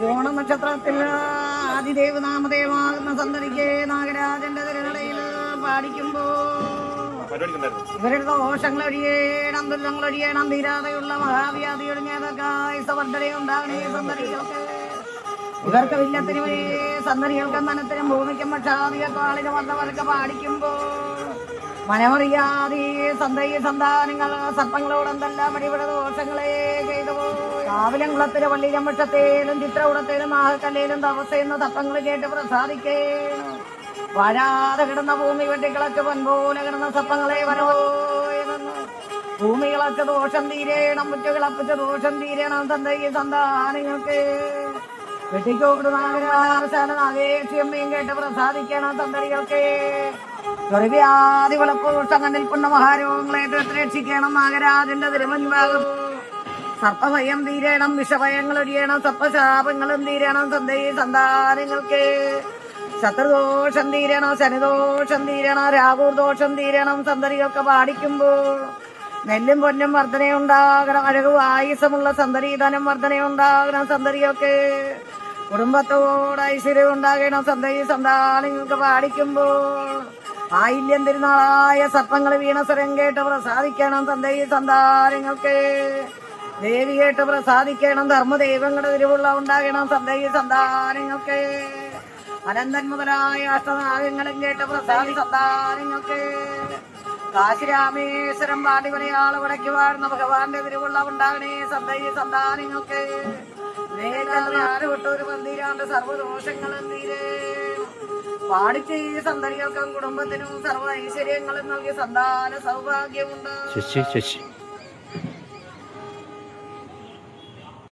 തിരുവോണ നക്ഷത്രത്തിൽ ആദിദേവ് നാമദേവാകുന്ന സന്തതിക്ക് നാഗരാജന്റെ തിരുനടയിൽ പാടിക്കുമ്പോ ഇവരുടെ ദോഷങ്ങൾ ഒഴിയേണം ദുരിതങ്ങൾ ഒഴിയേണം തീരാതെയുള്ള മഹാവ്യാധി ഒഴിഞ്ഞതൊക്കെ വർദ്ധന ഉണ്ടാകണേ സന്തതികൾക്ക്. ഇവർക്ക് വില്ലത്തിന് സന്തതികൾക്കും മനത്തിനും ഭൂമിക്കും പക്ഷാധികക്കും ആളിന് വന്നവർക്ക് പാടിക്കുമ്പോ മനമറിയാതെ സന്തതി സന്താനങ്ങൾ സർപ്പങ്ങളോടെന്തെല്ലാം അടിപൊളി ദോഷങ്ങളെ ചെയ്തു പോയി കാവിലംകുളത്തിലെ വള്ളിയിലും വൃക്ഷത്തേലും ചിത്രകൂടത്തേലും നാഗക്കല്ലേലും തപസ്സെന്ന തപ്പങ്ങൾ കേട്ട് പ്രസാദിക്കേണം വരാതെ കിടന്ന ഭൂമി വെട്ടിക്കിളച്ച് പൊൻപോലെ കിടന്ന സപ്പങ്ങളെ വരവോയെന്ന് ഭൂമി കിളച്ച ദോഷം തീരേണം മുറ്റ കിളപ്പിച്ച ദോഷം തീരേണം തന്തയ്ക്ക് സന്താനങ്ങൾക്ക് വെട്ടിക്കോട് നാഗരാശാല നാഗേക്ഷിയമ്മയും കേട്ട് പ്രസാദിക്കണം തന്തരികൾക്ക്. ചെറുവ്യാധികളൊക്കെ ദോഷം കണ്ണിൽ നിൽക്കുന്ന മഹാരോഗങ്ങളെ രക്ഷിക്കണം നാഗരാജന്റെ തിരുമുൻഭാഗം സർപ്പഭയം തീരണം വിഷഭയങ്ങൾ ഒഴിയണം സർപ്പശാപങ്ങളും തീരണം സന്തതി സന്താനങ്ങൾക്ക്. ശത്രുദോഷം തീരണം ശനിദോഷം തീരണം രാഹുർ ദോഷം തീരണം സന്തതികൾക്ക് പാടിക്കുമ്പോൾ നെല്ലും പൊന്നും വർധനയുണ്ടാകണം അഴകും ആയുസമുള്ള സന്തരീധനം ധനം വർധനയുണ്ടാകണം സന്തതികൾക്ക് കുടുംബത്തോട് ഐശ്വര്യം ഉണ്ടാകണം സന്തതി സന്താനങ്ങൾക്ക് പാടിക്കുമ്പോൾ ആയില്യം തിരുനാളായ സർപ്പങ്ങൾ വീണ സ്വരം കേട്ട് പ്രസാദിക്കണം സന്തതി സന്താനങ്ങൾക്ക്. ദേവി കേട്ട് പ്രസാദിക്കണം ധർമ്മദൈവങ്ങളുടെ തിരുവുള്ള ഉണ്ടാകണം. സന്തതി സന്താനങ്ങൾക്ക്. അനന്തൻ മുതലായ അഷ്ടനാഗങ്ങളും കേട്ട് പ്രസാദി സന്താനങ്ങൾക്ക്. കാശിരാമേശ്വരം പാടിവരയാൾ വടക്കി വാഴുന്ന ഭഗവാന്റെ തിരുവുള്ള ഉണ്ടാകണേ. സന്തതി സന്താനങ്ങൾക്ക്. നേരെ മന്ദിരാണ്ട് സർവദോഷങ്ങളും തീരെ പാടിച്ച് ഈ സന്തതികൾക്കും കുടുംബത്തിനും സർവ ഐശ്വര്യങ്ങളും നൽകി സന്താന സൗഭാഗ്യമുണ്ട്.